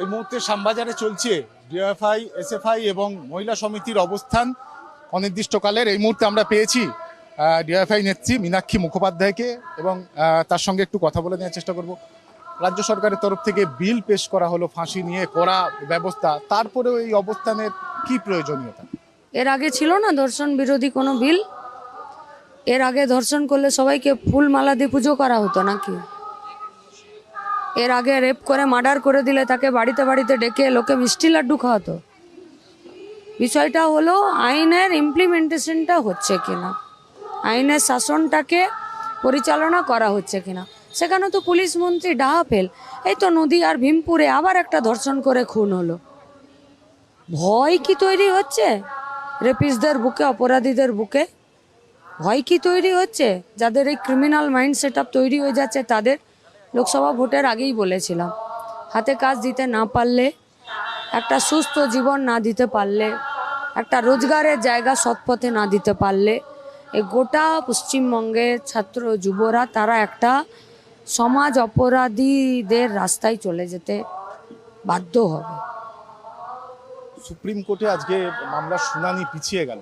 এই মুহূর্তে শ্যামবাজারে চলছে ডিএফআই এসএফআই এবং মহিলা সমিতির অবস্থান অনির্দিষ্টকালের। এই মুহূর্তে আমরা পেয়েছি ডিএফআই নেত্রী মীনাক্ষী মুখোপাধ্যায়কে এবং তার সঙ্গে একটু কথা বলে নেওয়ার চেষ্টা করব। রাজ্য সরকারের তরফ থেকে বিল পেশ করা হলো, ফাঁসি নিয়ে করা ব্যবস্থা। তারপরেও এই অবস্থানের কি প্রয়োজনীয়তা? এর আগে ছিল না ধর্ষণ বিরোধী কোনো বিল? এর আগে ধর্ষণ করলে সবাইকে ফুল মালা দিয়ে পুজো করা হতো নাকি? এর আগে রেপ করে মার্ডার করে দিলে তাকে বাড়িতে বাড়িতে ডেকে লোকে মিষ্টি লাড্ডু খাওয়াতো। বিষয়টা হলো, আইনের ইমপ্লিমেন্টেশনটা হচ্ছে কিনা? আইনের শাসনটাকে পরিচালনা করা হচ্ছে কিনা? সেখানে তো পুলিশ মন্ত্রী ডাহা ফেল এই তো নদী আর ভীমপুরে আবার একটা ধর্ষণ করে খুন হলো। ভয় কি তৈরি হচ্ছে? রেপিসদের বুকে, অপরাধীদের বুকে? ভয় কি তৈরি হচ্ছে? যাদের এই ক্রিমিনাল মাইন্ড সেট তৈরি হয়ে যাচ্ছে, তাদের লোকসভা ভোটের আগেই বলেছিলাম, হাতে কাজ দিতে না পারলে, একটা সুস্থ জীবন না দিতে পারলে, একটা রোজগারের জায়গা সৎপথে না দিতে পারলে এই গোটা পশ্চিমবঙ্গের ছাত্র যুবরা, তারা একটা সমাজ অপরাধীদের রাস্তায় চলে যেতে বাধ্য হবে। সুপ্রিম কোর্টে আজকে মামলার শুনানি পিছিয়ে গেল।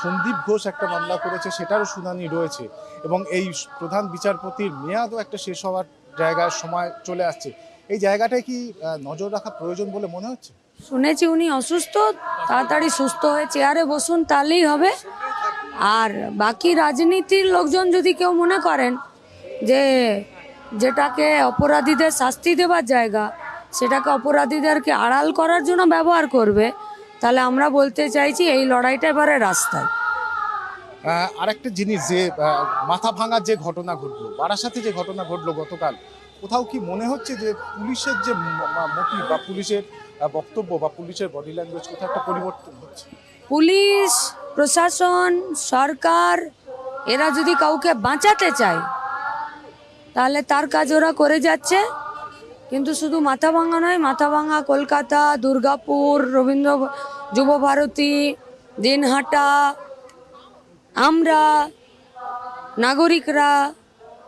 সন্দীপ ঘোষ একটা মামলা করেছে, সেটারও শুনানি রয়েছে। এবং এই প্রধান বিচারপতির মেয়াদও একটা শেষ হওয়ার জায়গার সময় চলে আসছে। এই জায়গাটায় কি নজর রাখা প্রয়োজন বলে মনে হচ্ছে? শুনেছি উনি অসুস্থ, তাড়াতাড়ি সুস্থ হয়ে চেয়ারে বসুন, তাহলেই হবে। আর বাকি রাজনীতির লোকজন যদি কেউ মনে করেন যে যেটাকে অপরাধীদের শাস্তি দেওয়ার জায়গা, সেটাকে অপরাধীদেরকে আড়াল করার জন্য ব্যবহার করবে, তাহলে আমরা বলতে চাইছি এই লড়াইটা এবারে রাস্তায়। আরেকটা জিনিস যে মাথা ভাঙার যে ঘটনা ঘটলো, বারাসাতে যে ঘটনা ঘটলো গতকাল, কোথাও কি মনে হচ্ছে যে পুলিশের যে মোটিভ বা পুলিশের বক্তব্য বা পুলিশের বডি ল্যাঙ্গুয়েজ কোথাও একটা পরিবর্তন হচ্ছে? পুলিশ, প্রশাসন, সরকার, এরা যদি কাউকে বাঁচাতে চায়, তাহলে তার কাজ ওরা করে যাচ্ছে। কিন্তু শুধু মাথা ভাঙা নয় মাথাভাঙা কলকাতা, দুর্গাপুর, রবীন্দ্র যুবভারতী দিনহাটা আমরা নাগরিকরা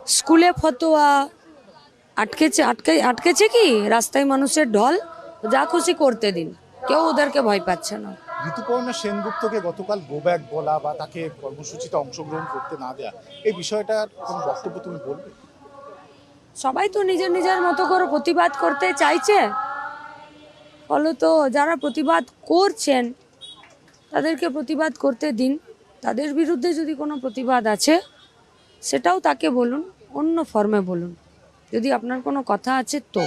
স্কুলে ফতোয়া আটকেছে আটকে আটকেছে কি? রাস্তায় মানুষের ঢল যা খুশি করতে দিন। কেউ ওদেরকে ভয় পাচ্ছে না। ঋতুপর্ণা সেনগুপ্তকে গতকাল গো ব্যাক বলা বা তাকে কর্মসূচিতে অংশগ্রহণ করতে না দেয়া এই বিষয়টার কোনো বক্তব্য তুমি বলবে? সবাই তো নিজের নিজের মতো করে প্রতিবাদ করতে চাইছে। ফলত যারা প্রতিবাদ করছেন তাদেরকে প্রতিবাদ করতে দিন। তাদের বিরুদ্ধে যদি কোনো প্রতিবাদ আছে সেটাও তাকে বলুন অন্য ফর্মে বলুন। যদি আপনার কোনো কথা আছে তো।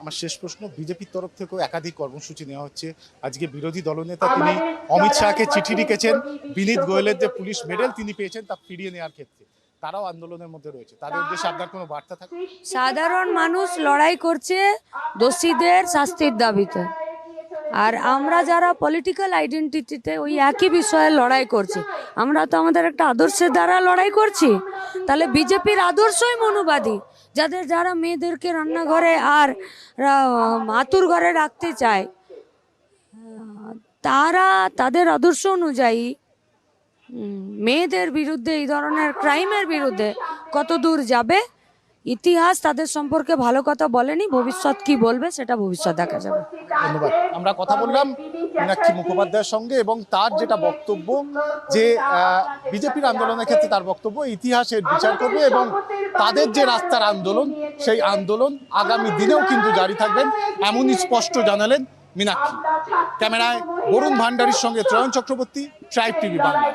আমার শেষ প্রশ্ন বিজেপির তরফ থেকেও একাধিক কর্মসূচি নেওয়া হচ্ছে। আজকে বিরোধী দলনেতা তিনি অমিত শাহকে চিঠি লিখেছেন বিনীত গোয়েলের যে পুলিশ মেডেল তিনি পেয়েছেন তা ফিরিয়ে নেওয়ার ক্ষেত্রে। তারাও আন্দোলনের মধ্যে রয়েছে। তাদের উদ্দেশ্যে আপনার কোনো বার্তা থাকে সাধারণ মানুষ লড়াই করছে দোষীদের শাস্তির দাবিতে। আর আমরা যারা পলিটিক্যাল আইডেন্টিটিতে ওই একই বিষয়ে লড়াই করছি, আমরা তো আমাদের একটা আদর্শের দ্বারা লড়াই করছি। তাহলে বিজেপির আদর্শই মনোবাদী, যাদের যারা মেয়েদেরকে রান্নাঘরে আর মাতুর ঘরে রাখতে চায়, তারা তাদের আদর্শ অনুযায়ী মেয়েদের বিরুদ্ধে এই ধরনের ক্রাইমের বিরুদ্ধে কত দূর যাবে? ইতিহাস তাদের সম্পর্কে ভালো কথা বলেনি, ভবিষ্যৎ কি বলবে সেটা ভবিষ্যৎ দেখা যাবে। ধন্যবাদ। আমরা কথা বললাম মীনাক্ষী মুখোপাধ্যায়ের সঙ্গে এবং তার যেটা বক্তব্য যে বিজেপির আন্দোলনের ক্ষেত্রে তার বক্তব্য, ইতিহাসের বিচার করবে এবং তাদের যে রাস্তার আন্দোলন, সেই আন্দোলন আগামী দিনেও কিন্তু জারি থাকবেন এমনই স্পষ্ট জানালেন মীনাক্ষী। ক্যামেরায় বরুণ ভান্ডারীর সঙ্গে ত্রয়ন চক্রবর্তী ট্রাইব টিভি বাংলা।